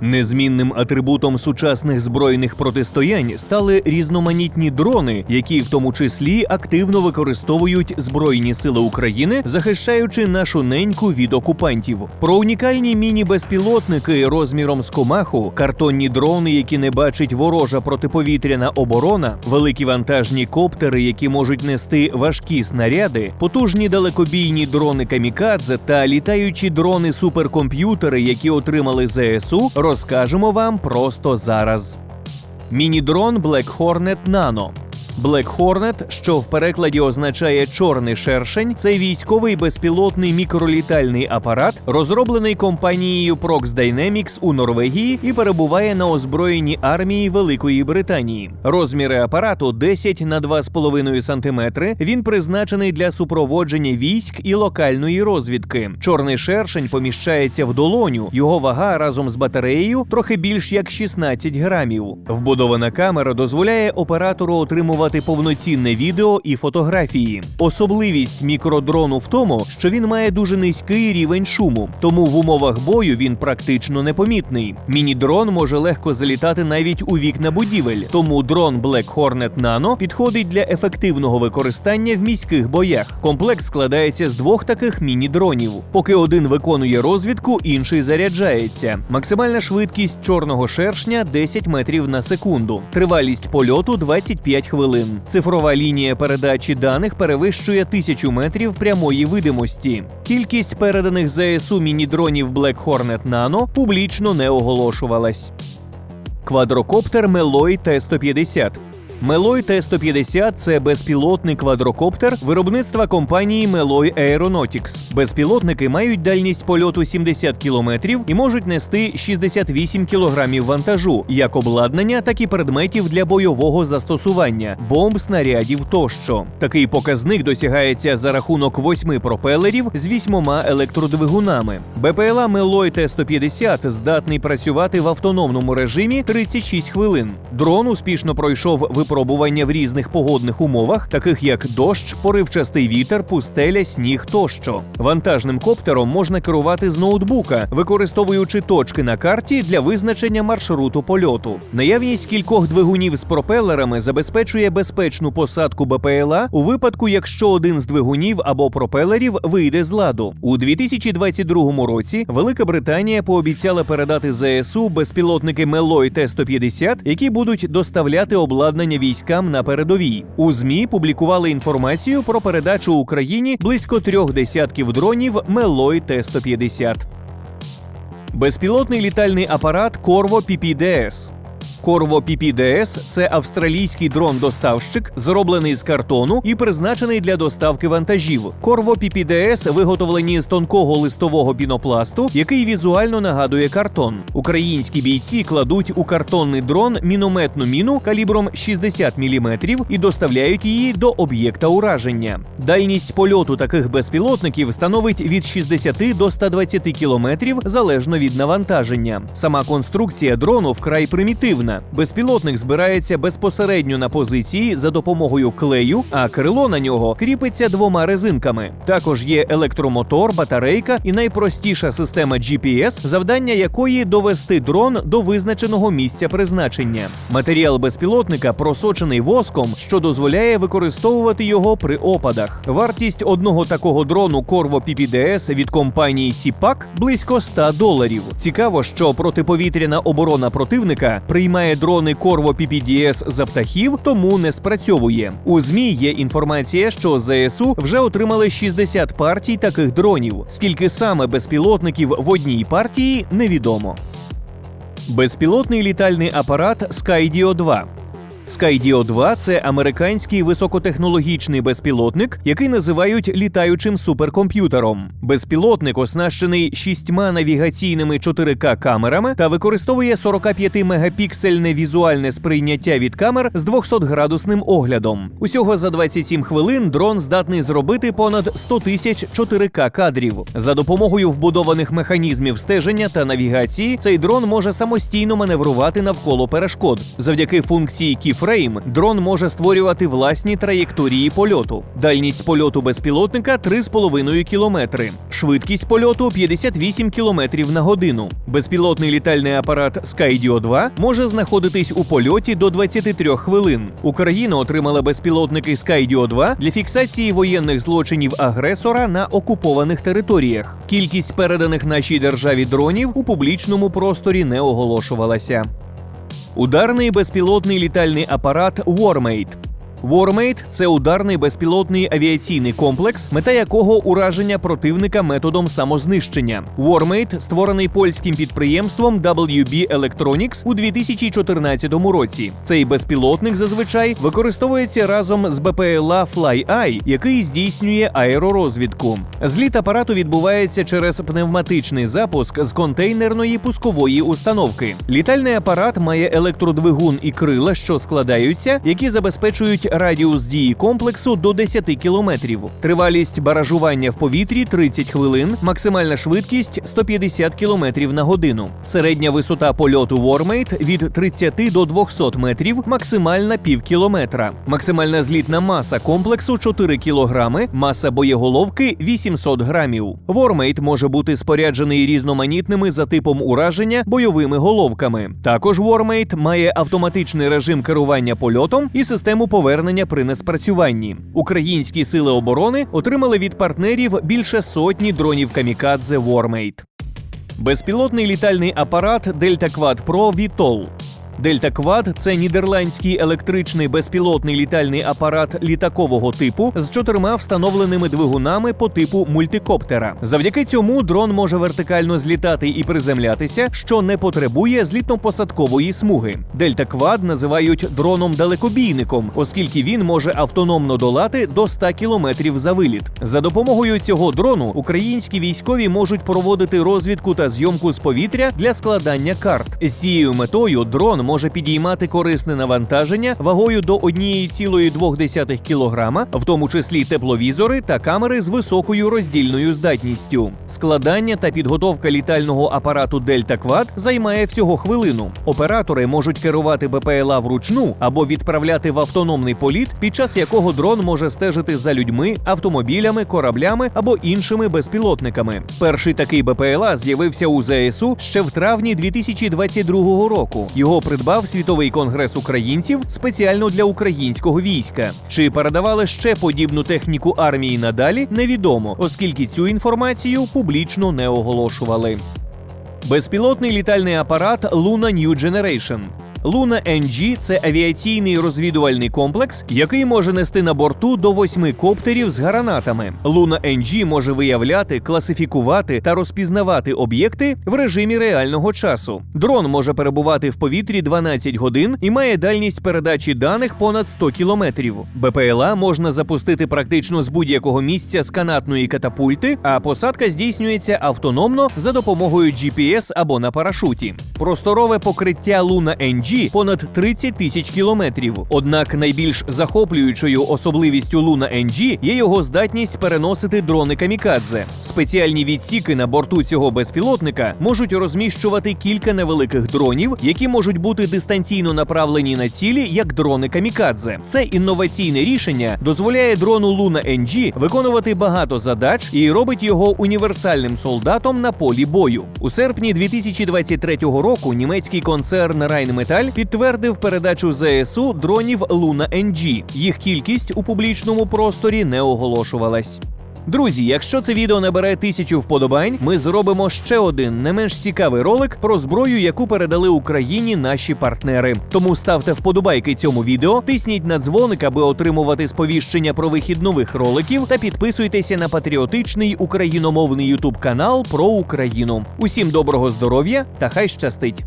Незмінним атрибутом сучасних збройних протистоянь стали різноманітні дрони, які в тому числі активно використовують збройні сили України, захищаючи нашу неньку від окупантів. Про унікальні міні-безпілотники розміром з комаху, картонні дрони, які не бачить ворожа протиповітряна оборона, великі вантажні коптери, які можуть нести важкі снаряди, потужні далекобійні дрони камікадзе та літаючі дрони суперкомп'ютери, які отримали ЗСУ, розкажемо вам просто зараз. Міні-дрон Black Hornet Nano. Black Hornet, що в перекладі означає чорний шершень, це військовий безпілотний мікролітальний апарат, розроблений компанією Prox Dynamics у Норвегії і перебуває на озброєнні армії Великої Британії. Розміри апарату 10 на 2,5 см. Він призначений для супроводження військ і локальної розвідки. Чорний шершень поміщається в долоню. Його вага разом з батареєю трохи більш як 16 грамів. Вбудована камера дозволяє оператору отримувати повноцінне відео і фотографії. Особливість мікродрону в тому, що він має дуже низький рівень шуму, тому в умовах бою він практично непомітний. Міні-дрон може легко залітати навіть у вікна будівель, тому дрон Black Hornet Nano підходить для ефективного використання в міських боях. Комплект складається з двох таких міні-дронів. Поки один виконує розвідку, інший заряджається. Максимальна швидкість чорного шершня 10 метрів на секунду. Тривалість польоту 25 хвилин. Цифрова лінія передачі даних перевищує тисячу метрів прямої видимості. Кількість переданих ЗСУ міні-дронів Black Hornet Nano публічно не оголошувалась. Квадрокоптер Мелой Т-150 Мелой Т-150 – це безпілотний квадрокоптер виробництва компанії Мелой Aeronautics. Безпілотники мають дальність польоту 70 кілометрів і можуть нести 68 кілограмів вантажу, як обладнання, так і предметів для бойового застосування, бомб, снарядів тощо. Такий показник досягається за рахунок восьми пропелерів з вісьмома електродвигунами. БПЛА Мелой Т-150 здатний працювати в автономному режимі 36 хвилин. Дрон успішно пройшов випробування в різних погодних умовах, таких як дощ, поривчастий вітер, пустеля, сніг тощо. Вантажним коптером можна керувати з ноутбука, використовуючи точки на карті для визначення маршруту польоту. Наявність кількох двигунів з пропелерами забезпечує безпечну посадку БПЛА у випадку, якщо один з двигунів або пропелерів вийде з ладу. У 2022 році Велика Британія пообіцяла передати ЗСУ безпілотники Мелой Т-150, які будуть доставляти обладнання військам на передовій. У ЗМІ публікували інформацію про передачу Україні близько трьох десятків дронів Мелой Т-150. Безпілотний літальний апарат Корво PPDS. Corvo PPDS – це австралійський дрон-доставщик, зроблений з картону і призначений для доставки вантажів. Corvo PPDS виготовлені з тонкого листового пінопласту, який візуально нагадує картон. Українські бійці кладуть у картонний дрон мінометну міну калібром 60 мм і доставляють її до об'єкта ураження. Дальність польоту таких безпілотників становить від 60 до 120 кілометрів залежно від навантаження. Сама конструкція дрону вкрай примітивна. Безпілотник збирається безпосередньо на позиції за допомогою клею, а крило на нього кріпиться двома резинками. Також є електромотор, батарейка і найпростіша система GPS, завдання якої довести дрон до визначеного місця призначення. Матеріал безпілотника просочений воском, що дозволяє використовувати його при опадах. Вартість одного такого дрону Corvo PPDS від компанії Сіпак близько 100 доларів. Цікаво, що протиповітряна оборона противника приймає дрони Корво PPDS за птахів, тому не спрацьовує. У змі є інформація, що ЗСУ вже отримали 60 партій таких дронів. Скільки саме безпілотників в одній партії, невідомо. Безпілотний літальний апарат Skydio 2 Skydio 2 це американський високотехнологічний безпілотник, який називають літаючим суперкомп'ютером. Безпілотник оснащений шістьма навігаційними 4К камерами та використовує 45-мегапіксельне візуальне сприйняття від камер з 200-градусним оглядом. Усього за 27 хвилин дрон здатний зробити понад 100 тисяч 4К кадрів. За допомогою вбудованих механізмів стеження та навігації цей дрон може самостійно маневрувати навколо перешкод завдяки функції Key фрейм, дрон може створювати власні траєкторії польоту. Дальність польоту безпілотника 3,5 кілометри, швидкість польоту 58 кілометрів на годину. Безпілотний літальний апарат Skydio 2 може знаходитись у польоті до 23 хвилин. Україна отримала безпілотники Skydio 2 для фіксації воєнних злочинів агресора на окупованих територіях. Кількість переданих нашій державі дронів у публічному просторі не оголошувалася. Ударний безпілотний літальний апарат Warmate. Warmate – це ударний безпілотний авіаційний комплекс, мета якого ураження противника методом самознищення. Warmate створений польським підприємством WB Electronics у 2014 році. Цей безпілотник зазвичай використовується разом з БПЛА FlyEye, який здійснює аеророзвідку. Зліт апарату відбувається через пневматичний запуск з контейнерної пускової установки. Літальний апарат має електродвигун і крила, що складаються, які забезпечують радіус дії комплексу до 10 кілометрів. Тривалість баражування в повітрі 30 хвилин, максимальна швидкість 150 кілометрів на годину. Середня висота польоту Warmate від 30 до 200 метрів, максимальна пів кілометра. Максимальна злітна маса комплексу 4 кілограми, маса боєголовки 800 грамів. Warmate може бути споряджений різноманітними за типом ураження бойовими головками. Також Warmate має автоматичний режим керування польотом і систему повернення при неспрацюванні. Українські сили оборони отримали від партнерів більше сотні дронів камікадзе Вормейт. Безпілотний літальний апарат Delta Quad Pro VTOL. Дельта Квад це нідерландський електричний безпілотний літальний апарат літакового типу з чотирма встановленими двигунами по типу мультикоптера. Завдяки цьому дрон може вертикально злітати і приземлятися, що не потребує злітно-посадкової смуги. Дельта Квад називають дроном далекобійником, оскільки він може автономно долати до 100 кілометрів за виліт. За допомогою цього дрону українські військові можуть проводити розвідку та зйомку з повітря для складання карт. З цією метою дрон може підіймати корисне навантаження вагою до 1,2 кг, в тому числі тепловізори та камери з високою роздільною здатністю. Складання та підготовка літального апарату Дельта Квад займає всього хвилину. Оператори можуть керувати БПЛА вручну або відправляти в автономний політ, під час якого дрон може стежити за людьми, автомобілями, кораблями або іншими безпілотниками. Перший такий БПЛА з'явився у ЗСУ ще в травні 2022 року. Його придбав світовий конгрес українців спеціально для українського війська. Чи передавали ще подібну техніку армії надалі, невідомо, оскільки цю інформацію публічно не оголошували. Безпілотний літальний апарат Luna New Generation. Луна NG – це авіаційний розвідувальний комплекс, який може нести на борту до восьми коптерів з гранатами. Луна NG може виявляти, класифікувати та розпізнавати об'єкти в режимі реального часу. Дрон може перебувати в повітрі 12 годин і має дальність передачі даних понад 100 кілометрів. БПЛА можна запустити практично з будь-якого місця з канатної катапульти, а посадка здійснюється автономно за допомогою GPS або на парашуті. Просторове покриття Луна NG понад 30 тисяч кілометрів. Однак найбільш захоплюючою особливістю Луна NG є його здатність переносити дрони камікадзе. Спеціальні відсіки на борту цього безпілотника можуть розміщувати кілька невеликих дронів, які можуть бути дистанційно направлені на цілі як дрони камікадзе. Це інноваційне рішення дозволяє дрону Луна NG виконувати багато задач і робить його універсальним солдатом на полі бою. У серпні 2023 року німецький концерн Rheinmetall підтвердив передачу ЗСУ дронів Луна NG. Їх кількість у публічному просторі не оголошувалась. Друзі, якщо це відео набере тисячу вподобань, ми зробимо ще один не менш цікавий ролик про зброю, яку передали Україні наші партнери. Тому ставте вподобайки цьому відео, тисніть на дзвоник, аби отримувати сповіщення про вихід нових роликів, та підписуйтеся на патріотичний україномовний ютуб канал про Україну. Усім доброго здоров'я та хай щастить!